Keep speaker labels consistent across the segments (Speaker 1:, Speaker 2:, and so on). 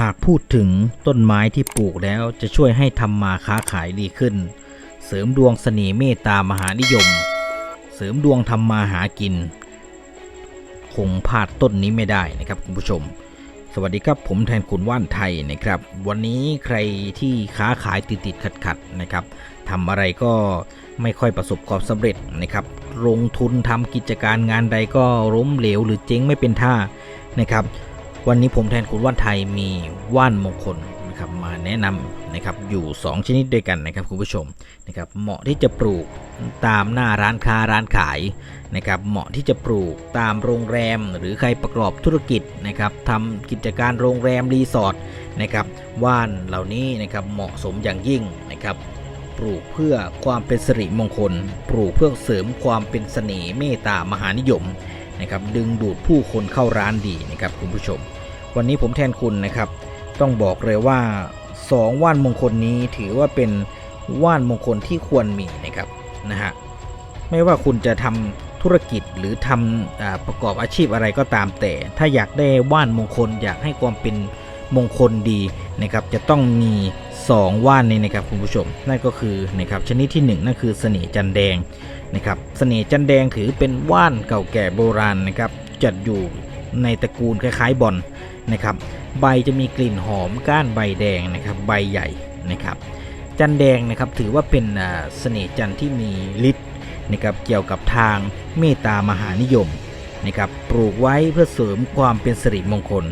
Speaker 1: หากพูดถึงต้นไม้ที่ปลูกแล้วจะช่วยให้ทำมาค้าขายดีขึ้น เสริมดวงเสน่ห์เมตตามหานิยม เสริมดวงทำมาหากิน คงพลาดต้นนี้ไม่ได้นะครับคุณผู้ชม สวัสดีครับผมแทนคุณว่านไทยนะครับ วันนี้ใครที่ค้าขายติดติดขัดขัดนะครับทำอะไรก็ไม่ค่อยประสบความสำเร็จนะครับลงทุนทำกิจการงานใดก็ล้มเหลวหรือเจ๊งไม่เป็นท่านะครับ วันนี้ผมแทนคุณว่านไทยมีว่านมงคลนะครับมาแนะนำนะครับอยู่ 2 ชนิดด้วยกันนะครับคุณผู้ชมนะครับเหมาะที่จะปลูกตามหน้าร้านค้าร้านขายนะครับเหมาะที่จะปลูกตามโรงแรม หรือใครประกอบธุรกิจนะครับทำกิจการโรงแรมรีสอร์ทนะครับว่านเหล่านี้นะครับเหมาะสมอย่างยิ่งนะครับปลูกเพื่อความเป็นสิริมงคล ปลูกเพื่อเสริมความเป็นเสน่ห์เมตตามหานิยมนะครับดึงดูดผู้คนเข้าร้านดีนะครับคุณผู้ชม วันนี้ผมแทนคุณนะครับ ต้องบอกเลยว่า 2 ว่านมงคลนี้ถือว่าเป็นว่านมงคลที่ควรมีนะครับนะฮะไม่ว่าคุณจะทำธุรกิจหรือทำอประกอบอาชีพอะไรก็ตามแต่ ถ้าอยากได้ว่านมงคลอยากให้ความเป็นมงคลดีนะครับจะต้องมี 2 ว่านนี้นะครับคุณผู้ชม นั่นก็คือนะครับชนิดที่ 1 นั่นคือเสน่ห์จันแดงนะครับเสน่ห์จันแดงถือเป็นว่านเก่าแก่โบราณนะครับจัดอยู่ในตระกูลคล้ายๆบอล นะครับ ใบจะมีกลิ่นหอมก้านใบแดงนะครับ ใบใหญ่นะครับ จันแดงนะครับถือว่าเป็นเสน่ห์จันที่มีฤทธิ์นะครับเกี่ยวกับทางเมตตามหานิยมนะครับปลูกไว้เพื่อเสริมความเป็นสิริมงคล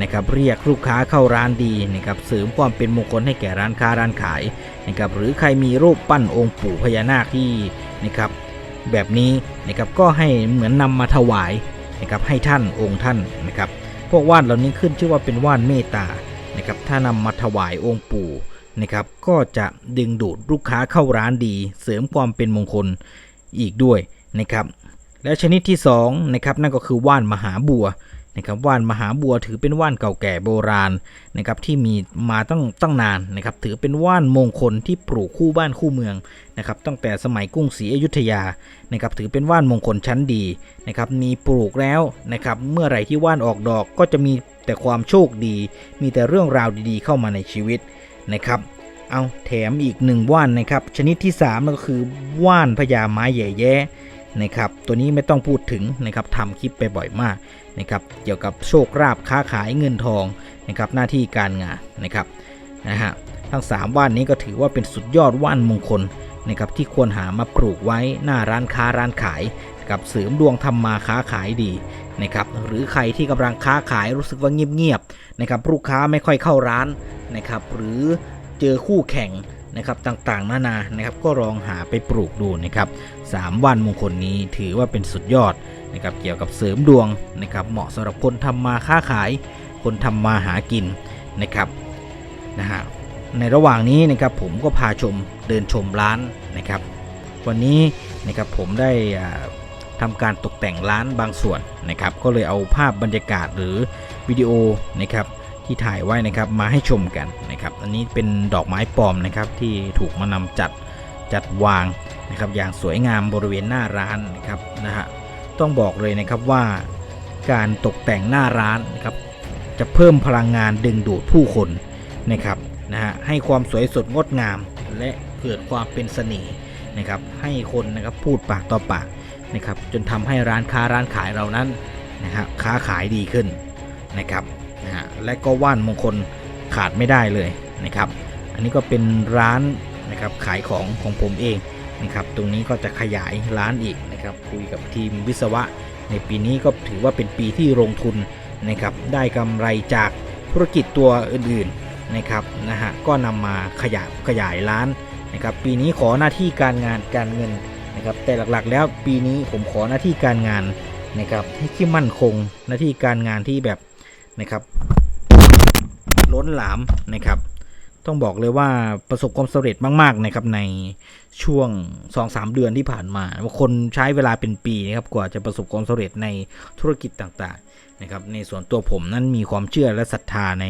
Speaker 1: นะครับเรียกลูกค้าเข้าร้านดีนะครับเสริมความเป็นมงคลให้แก่ร้านค้าร้านขายนะครับหรือใครมีรูปปั้นองค์ปู่พญานาคที่นะครับแบบนี้นะครับก็ให้เหมือนนำมาถวายนะครับให้ท่านองค์ท่านนะครับ พวกว่านเหล่านี้ขึ้นชื่อว่าเป็นว่านเมตตานะครับถ้านำมาถวายองค์ปู่นะครับก็จะดึงดูดลูกค้าเข้าร้านดี เสริมความเป็นมงคลอีกด้วยนะครับและชนิดที่2นะครับนั่นก็คือว่านมหาบัว นะครับว่านมหาบัวถือเป็นว่านเก่าแก่โบราณนะครับที่มีมาตั้งตั้งนานนะครับถือเป็นว่านมงคลที่ปลูกคู่บ้านคู่เมืองนะครับตั้งแต่สมัยกรุงศรีอยุธยานะครับถือเป็นว่านมงคลชั้นดีนะครับมีปลูกแล้วนะครับเมื่อไหร่ที่ว่านออกดอกก็จะมีแต่ความโชคดี มีแต่เรื่องราวดีๆ เข้ามาในชีวิตนะครับเอาแถมอีกหนึ่งว่านนะครับชนิดที่3ก็คือว่านพญาไม้ใหญ่แย่ นะครับ ตัวนี้ไม่ต้องพูดถึงนะครับทำคลิปไปบ่อยมากนะครับ เกี่ยวกับโชคลาภค้าขายเงินทองนะครับหน้าที่การงานนะครับนะฮะทั้ง 3 ว่านนี้ก็ถือว่าเป็นสุดยอดว่านมงคลนะครับที่ควรหามาปลูกไว้หน้าร้านค้าร้านขายกับเสริมดวงทำมาค้าขายดีนะครับหรือใครที่กำลังค้าขายรู้สึกว่าเงียบๆนะครับลูกค้าไม่ค่อยเข้าร้านนะครับหรือเจอคู่แข่ง นะครับต่างๆ นานานะครับก็ลองหาไปปลูกดูนะครับสามวันมงคลนี้ถือว่าเป็นสุดยอดนะครับเกี่ยวกับเสริมดวงนะครับเหมาะสำหรับคนทำมาค้าขาย คนทำมาหากินนะครับนะฮะในระหว่างนี้นะครับผมก็พาชมเดินชมร้านนะครับ วันนี้นะครับผมได้อ่าทำการตกแต่งร้านบางส่วนนะครับ ก็เลยเอาภาพบรรยากาศหรือวิดีโอนะครับ ที่ถ่ายไว้นะครับมาให้ชมกันนะครับ อันนี้เป็นดอกไม้ปลอมนะครับที่ถูกมานำจัดจัดวางนะครับอย่างสวยงามบริเวณหน้าร้านนะครับนะฮะต้องบอกเลยนะครับว่าการตกแต่งหน้าร้านนะครับจะเพิ่มพลังงานดึงดูดผู้คนนะครับนะฮะให้ความสวยสดงดงาม และเกิดความเป็นเสน่ห์นะครับให้คนนะครับพูดปากต่อปากนะครับจนทำให้ร้านค้าร้านขายเรานั้นนะฮะค้าขายดีขึ้นนะครับ นะฮะและก็ว่านมงคลขาดไม่ได้เลยนะครับ อันนี้ก็เป็นร้านนะครับขายของของผมเองนะครับ ตรงนี้ก็จะขยายร้านอีกนะครับ คุยกับทีมวิศวะ ในปีนี้ก็ถือว่าเป็นปีที่ลงทุนนะครับ ได้กำไรจากธุรกิจตัวอื่นๆนะครับนะฮะก็นำมาขยายขยายร้านนะครับ ปีนี้ขอหน้าที่การงานการเงินนะครับ แต่หลักๆ แล้วปีนี้ผมขอหน้าที่การงานนะครับให้ที่มั่นคงหน้าที่การงานที่แบบ นะครับ ล้นหลามนะครับ ต้องบอกเลยว่าประสบความสำเร็จมาก ๆ นะครับ ในช่วง 2-3 เดือนที่ผ่านมาบาคนใช้เวลาเป็นปีนะครับกว่าจะประสบความสำเร็จในธุรกิจต่าง ๆ นะครับ ในส่วนตัวผมนั้นมีความเชื่อและศรัทธาใน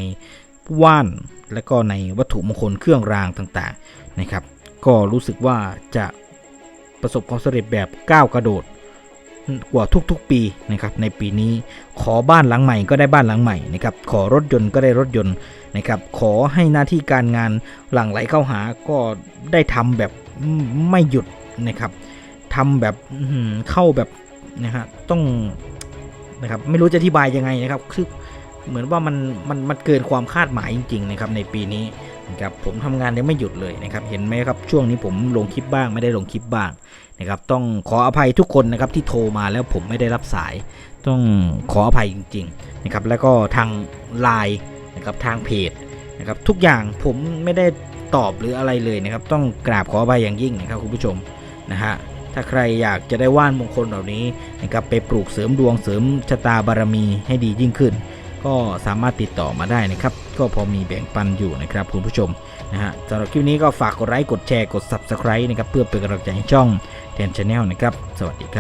Speaker 1: ว่านและก็ในวัตถุมงคลเครื่องรางต่าง ๆ นะครับ ก็รู้สึกว่าจะประสบความสำเร็จแบบก้าวกระโดด กว่าทุกๆปีนะครับในปีนี้ขอบ้านหลังใหม่ก็ได้บ้านหลังใหม่นะครับขอรถยนต์ก็ได้รถยนต์นะครับขอให้หน้าที่การงานหลั่งไหลเข้าหาก็ได้ทำแบบไม่หยุดนะครับทำแบบเข้าแบบนะฮะต้องนะครับไม่รู้จะอธิบายยังไงนะครับคือเหมือนว่ามันมันมันเกินความคาดหมายจริงๆนะครับในปีนี้ นะครับผมทำงานยังไม่หยุดเลยนะครับเห็นไหมครับช่วงนี้ผมลงคลิปบ้างไม่ได้ลงคลิปบ้างนะครับต้องขออภัยทุกคนนะครับที่โทรมาแล้วผมไม่ได้รับสาย ต้องขออภัยจริงๆนะครับแล้วก็ทางไลน์นะครับทางเพจนะครับทุกอย่างผมไม่ได้ตอบหรืออะไรเลยนะครับ ต้องกราบขออภัยอย่างยิ่งนะครับคุณผู้ชมนะฮะถ้าใครอยากจะได้ว่านมงคลเหล่านี้นะครับไปปลูกเสริมดวงเสริมชะตาบารมีให้ดียิ่งขึ้น ก็สามารถติดต่อมาได้นะครับ ก็พอมีแบ่งปันอยู่นะครับคุณผู้ชมนะฮะสำหรับคลิปนี้ก็ฝากกดไลค์กดแชร์กด Subscribe นะครับเพื่อเป็นกำลังใจให้ช่องแทนชาแนลนะครับ สวัสดีครับ